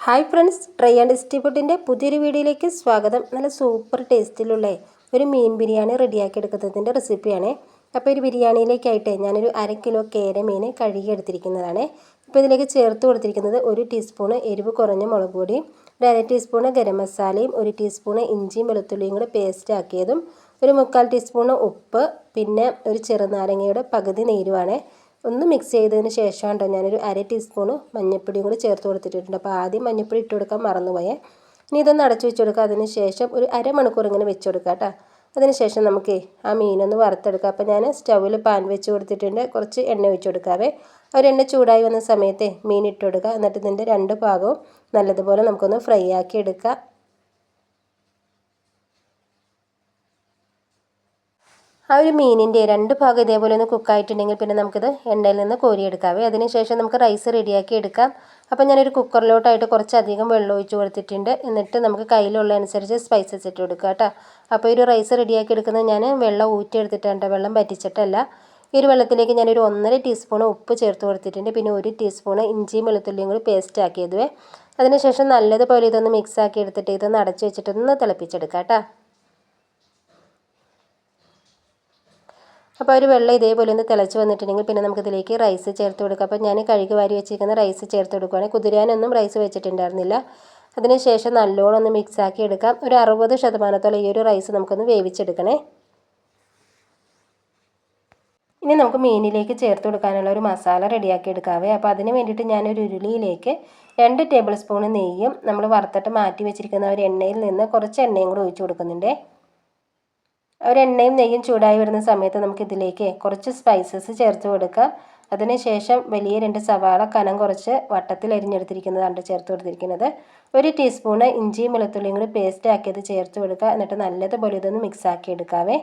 Hi friends try and ഡിസ്ട്രിബ്യൂട്ടിന്റെ പുതിയൊരു വീഡിയോയിലേക്ക് സ്വാഗതം. നല്ല സൂപ്പർ ടേസ്റ്റിലുള്ള ഒരു മീൻ ബിരിയാണി റെഡിയാക്കി എടുക്കുന്നതിന്റെ റെസിപ്പിയാണ്. അപ്പോൾ ഒരു ബിരിയാണിയിലേക്കായിട്ട് ഞാനൊരു അര കിലോ കേര മീൻ കഴുകി എടുത്തിരിക്കുന്നതാണ്. ഇപ്പോൾ ഇതിലേക്ക് ചേർത്ത് കൊടുത്തിരിക്കുന്നത് ഒരു ടീസ്പൂണ് എരിവ് കുറഞ്ഞ മുളക് പൊടിയും ഒരു അര ടീസ്പൂണ് ഗരം മസാലയും ഒരു ടീസ്പൂണ് ഇഞ്ചിയും വെളുത്തുള്ളിയും കൂടെ പേസ്റ്റ് ആക്കിയതും ഒരു മുക്കാൽ ടീസ്പൂണ് ഉപ്പ് പിന്നെ ഒരു ചെറുനാരങ്ങയുടെ പകുതി നീരുമാണ് ഒന്ന് മിക്സ് ചെയ്തതിന് ശേഷം കേട്ടോ ഞാനൊരു അര ടീസ്പൂണ് മഞ്ഞൾപ്പൊടിയും കൂടി ചേർത്ത് കൊടുത്തിട്ടുണ്ട്. അപ്പോൾ ആദ്യം മഞ്ഞൾപ്പൊടി ഇട്ട് കൊടുക്കാൻ മറന്നുപോയേ. ഇനി ഇതൊന്ന് അടച്ചു വെച്ച് കൊടുക്കുക അതിന് ശേഷം ഒരു അരമണിക്കൂർ ഇങ്ങനെ വെച്ച് കൊടുക്കുക കേട്ടോ അതിന് ശേഷം നമുക്ക് ആ മീനൊന്ന് വറുത്തെടുക്കാം. അപ്പോൾ ഞാൻ സ്റ്റൗവിൽ പാൻ വെച്ച് കൊടുത്തിട്ടുണ്ട്. കുറച്ച് എണ്ണ ഒഴിച്ച് കൊടുക്കാവേ. ഒരു എണ്ണ ചൂടായി വന്ന സമയത്ത് മീൻ ഇട്ട് കൊടുക്കുക. എന്നിട്ട് ഇതിന്റെ രണ്ട് ഭാഗവും നല്ലതുപോലെ നമുക്കൊന്ന് ഫ്രൈ ആക്കി എടുക്കാം ആ ഒരു മീനിന്റെ രണ്ട് ഭാഗം ഇതേപോലെ ഒന്ന് കുക്കായിട്ടുണ്ടെങ്കിൽ പിന്നെ നമുക്കിത് എണ്ണയിൽ നിന്ന് കോരിയെടുക്കാവേ. അതിനുശേഷം നമുക്ക് റൈസ് റെഡിയാക്കി എടുക്കാം. അപ്പോൾ ഞാനൊരു കുക്കറിലോട്ടായിട്ട് കുറച്ചധികം വെള്ളം ഒഴിച്ച് കൊടുത്തിട്ടുണ്ട്. എന്നിട്ട് നമുക്ക് കയ്യിലുള്ള അനുസരിച്ച് സ്പൈസസ് ഇട്ട് കൊടുക്കുക കേട്ടോ. അപ്പോൾ ഒരു റൈസ് റെഡിയാക്കി എടുക്കുന്നത് ഞാൻ വെള്ളം ഊറ്റിയെടുത്തിട്ടുണ്ട് വെള്ളം പറ്റിച്ചിട്ടല്ല ഈ ഒരു വെള്ളത്തിലേക്ക് ഞാനൊരു ഒന്നര ടീസ്പൂൺ ഉപ്പ് ചേർത്ത് കൊടുത്തിട്ടുണ്ട്. പിന്നെ ഒരു ടീസ്പൂൺ ഇഞ്ചിയും വെളുത്തുള്ളിയും കൂടി പേസ്റ്റ് ആക്കിയതുവേ. അതിനുശേഷം നല്ലതുപോലെ ഇതൊന്ന് മിക്സ് ആക്കി എടുത്തിട്ട് ഇതൊന്ന് അടച്ചു വെച്ചിട്ടൊന്ന് തിളപ്പിച്ചെടുക്കാം കേട്ടോ. അപ്പോൾ ഒരു വെള്ളം ഇതേപോലെ ഒന്ന് തിളച്ച് വന്നിട്ടുണ്ടെങ്കിൽ പിന്നെ നമുക്കിതിലേക്ക് റൈസ് ചേർത്ത് കൊടുക്കാം. അപ്പോൾ ഞാൻ കഴുകി വാരി വെച്ചിരിക്കുന്ന റൈസ് ചേർത്ത് കൊടുക്കുകയാണ് കുതിരാനൊന്നും റൈസ് വെച്ചിട്ടുണ്ടായിരുന്നില്ല. അതിനുശേഷം നല്ലോണം ഒന്ന് മിക്സ് ആക്കി എടുക്കാം. ഒരു അറുപത് ശതമാനത്തോളം ഈ ഒരു റൈസ് നമുക്കൊന്ന് വേവിച്ചെടുക്കണേ. ഇനി നമുക്ക് മീനിലേക്ക് ചേർത്ത് കൊടുക്കാനുള്ള ഒരു മസാല റെഡിയാക്കി എടുക്കാവേ. അപ്പോൾ അതിന് വേണ്ടിയിട്ട് ഞാനൊരു ഉരുളിയിലേക്ക് രണ്ട് ടേബിൾ സ്പൂൺ നെയ്യും നമ്മൾ വറുത്തിട്ട് മാറ്റി വെച്ചിരിക്കുന്ന ഒരു എണ്ണയിൽ നിന്ന് കുറച്ച് എണ്ണയും കൂടി ഒഴിച്ച് കൊടുക്കുന്നുണ്ട്. ഒരു എണ്ണയും നെയ്യും ചൂടായി വരുന്ന സമയത്ത് നമുക്ക് ഇതിലേക്ക് കുറച്ച് സ്പൈസസ് ചേർത്ത് കൊടുക്കാം അതിനുശേഷം വലിയ രണ്ട് സവാള കനം കുറച്ച് വട്ടത്തിൽ അരിഞ്ഞെടുത്തിരിക്കുന്നതാണ് ചേർത്ത് കൊടുത്തിരിക്കുന്നത്. ഒരു ടീസ്പൂണ് ഇഞ്ചിയും വെളുത്തുള്ളിയും കൂടി പേസ്റ്റ് ആക്കിയത് ചേർത്ത് കൊടുക്കുക. എന്നിട്ട് നല്ലതുപോലെ ഇതൊന്ന് മിക്സ് ആക്കി എടുക്കാവേ.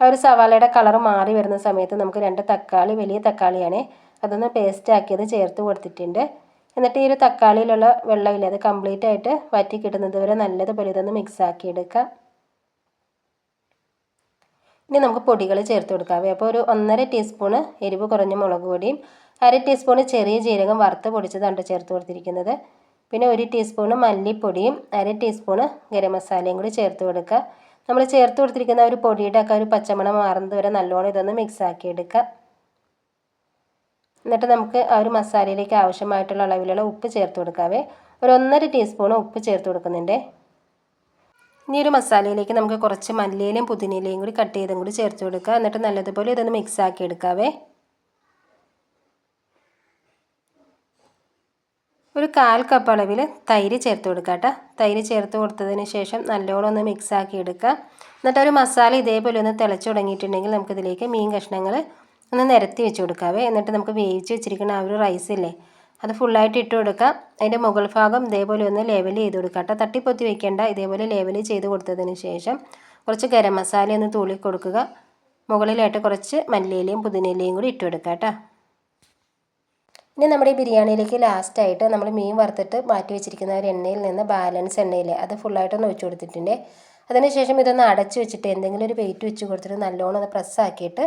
ആ ഒരു സവാളയുടെ കളർ മാറി വരുന്ന സമയത്ത് നമുക്ക് രണ്ട് തക്കാളി വലിയ തക്കാളിയാണ് അതൊന്ന് പേസ്റ്റ് ആക്കിയത് ചേർത്ത് കൊടുത്തിട്ടുണ്ട്. എന്നിട്ട് ഈ ഒരു തക്കാളിയിലുള്ള വെള്ളമില്ല അത് കംപ്ലീറ്റ് ആയിട്ട് വറ്റി കിട്ടുന്നത് വരെ നല്ലതുപോലെ ഇതൊന്ന് മിക്സ് ആക്കി എടുക്കാം ഇനി നമുക്ക് പൊടികൾ ചേർത്ത് കൊടുക്കാം. അപ്പോൾ ഒരു ഒന്നര ടീസ്പൂണ് എരിവ് കുറഞ്ഞ മുളക് പൊടിയും അര ടീസ്പൂണ് ചെറിയ ജീരകം വറുത്ത് പൊടിച്ചതാണ് ചേർത്ത് കൊടുത്തിരിക്കുന്നത്. പിന്നെ ഒരു ടീസ്പൂണ് മല്ലിപ്പൊടിയും അര ടീസ്പൂണ് ഗരം മസാലയും കൂടി ചേർത്ത് കൊടുക്കുക. നമ്മൾ ചേർത്ത് കൊടുത്തിരിക്കുന്ന ഒരു പൊടിയുടെ ഒക്കെ ഒരു പച്ചമണം മാറുന്നത് വരെ നല്ലോണം ഇതൊന്ന് മിക്സ് ആക്കി എടുക്കുക. എന്നിട്ട് നമുക്ക് ആ ഒരു മസാലയിലേക്ക് ആവശ്യമായിട്ടുള്ള അളവിലുള്ള ഉപ്പ് ചേർത്ത് കൊടുക്കാവേ. ഒരു ഒന്നര ടീസ്പൂണ് ഉപ്പ് ചേർത്ത് കൊടുക്കുന്നുണ്ട്. ഇനി ഒരു മസാലയിലേക്ക് നമുക്ക് കുറച്ച് മല്ലിയിലയും പുതിനയിലയും കൂടി കട്ട് ചെയ്തും കൂടി ചേർത്ത് കൊടുക്കുക. എന്നിട്ട് നല്ലതുപോലെ ഇതൊന്ന് മിക്സ് ആക്കി എടുക്കാവേ. ഒരു കാൽ കപ്പ് അളവിൽ തൈര് ചേർത്ത് കൊടുക്കുക കേട്ടോ. തൈര് ചേർത്ത് കൊടുത്തതിന് ശേഷം നല്ലോണം ഒന്ന് മിക്സ് ആക്കി എടുക്കുക. എന്നിട്ട് ഒരു മസാല ഇതേപോലെ ഒന്ന് തിളച്ച് തുടങ്ങിയിട്ടുണ്ടെങ്കിൽ നമുക്കിതിലേക്ക് മീൻ കഷ്ണങ്ങൾ ഒന്ന് നിരത്തി വെച്ച് കൊടുക്കാവേ. എന്നിട്ട് നമുക്ക് വേവിച്ച് വെച്ചിരിക്കുന്ന ആ ഒരു റൈസ് ഇല്ലേ അത് ഫുള്ളായിട്ട് ഇട്ട് കൊടുക്കാം. അതിന്റെ മുകൾ ഭാഗം ഇതേപോലെ ഒന്ന് ലെവൽ ചെയ്ത് കൊടുക്കാം കേട്ടോ. തട്ടിപ്പൊത്തി വെക്കേണ്ട. ഇതേപോലെ ലെവൽ ചെയ്ത് കൊടുത്തതിന് ശേഷം കുറച്ച് ഗരം മസാല ഒന്ന് തൂളി കൊടുക്കുക. മുകളിലായിട്ട് കുറച്ച് മല്ലിയിലയും പുതിനയിലയും കൂടി ഇട്ട് കൊടുക്കുക കേട്ടോ. ഇനി നമ്മുടെ ഈ ബിരിയാണിയിലേക്ക് ലാസ്റ്റായിട്ട് നമ്മൾ മീൻ വറുത്തിട്ട് മാറ്റി വെച്ചിരിക്കുന്ന ഒരു എണ്ണയിൽ നിന്ന് ബാലൻസ് എണ്ണയിൽ അത് ഫുള്ളായിട്ടൊന്ന് ഒഴിച്ചു കൊടുത്തിട്ടുണ്ട്. അതിനുശേഷം ഇതൊന്ന് അടച്ചു വെച്ചിട്ട് എന്തെങ്കിലും ഒരു വെയിറ്റ് വെച്ച് കൊടുത്തിട്ട് നല്ലോണം ഒന്ന് പ്രസ്സാക്കിയിട്ട്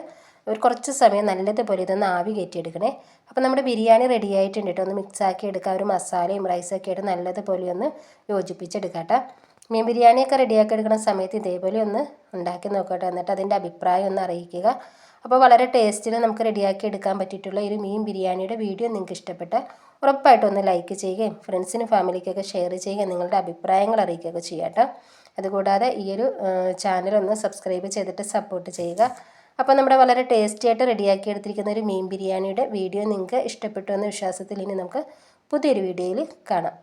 ഒരു കുറച്ച് സമയം നല്ലതുപോലെ ഇതൊന്ന് ആവി കയറ്റിയെടുക്കണേ. അപ്പോൾ നമ്മുടെ ബിരിയാണി റെഡി ആയിട്ടുണ്ട് കേട്ടോ. ഒന്ന് മിക്സാക്കി എടുക്കുക ഒരു മസാലയും റൈസൊക്കെ ആയിട്ട് നല്ലതുപോലെ ഒന്ന് യോജിപ്പിച്ചെടുക്കാം മീൻ ബിരിയാണിയൊക്കെ റെഡിയാക്കി എടുക്കുന്ന സമയത്ത് ഇതേപോലെ ഒന്ന് ഉണ്ടാക്കി നോക്കട്ടെ എന്നിട്ട് അതിന്റെ അഭിപ്രായം ഒന്ന് അറിയിക്കുക. അപ്പോൾ വളരെ ടേസ്റ്റിൽ നമുക്ക് റെഡിയാക്കി എടുക്കാൻ പറ്റിയിട്ടുള്ള ഒരു മീൻ ബിരിയാണിയുടെ വീഡിയോ നിങ്ങൾക്ക് ഇഷ്ടപ്പെട്ടാൽ ഉറപ്പായിട്ടും ഒന്ന് ലൈക്ക് ചെയ്യുകയും ഫ്രണ്ട്സിനും ഫാമിലിക്കൊക്കെ ഷെയർ ചെയ്യുകയും നിങ്ങളുടെ അഭിപ്രായങ്ങൾ അറിയിക്കുകയൊക്കെ ചെയ്യാം കേട്ടോ അതുകൂടാതെ ഈ ഒരു ചാനൽ ഒന്ന് സബ്സ്ക്രൈബ് ചെയ്തിട്ട് സപ്പോർട്ട് ചെയ്യുക. അപ്പോൾ നമ്മുടെ വളരെ ടേസ്റ്റി ആയിട്ട് റെഡിയാക്കി എടുത്തിരിക്കുന്ന ഒരു മീൻ ബിരിയാണിയുടെ വീഡിയോ നിങ്ങൾക്ക് ഇഷ്ടപ്പെട്ടു എന്ന വിശ്വാസത്തിൽ ഇനി നമുക്ക് പുതിയൊരു വീഡിയോയിൽ കാണാം.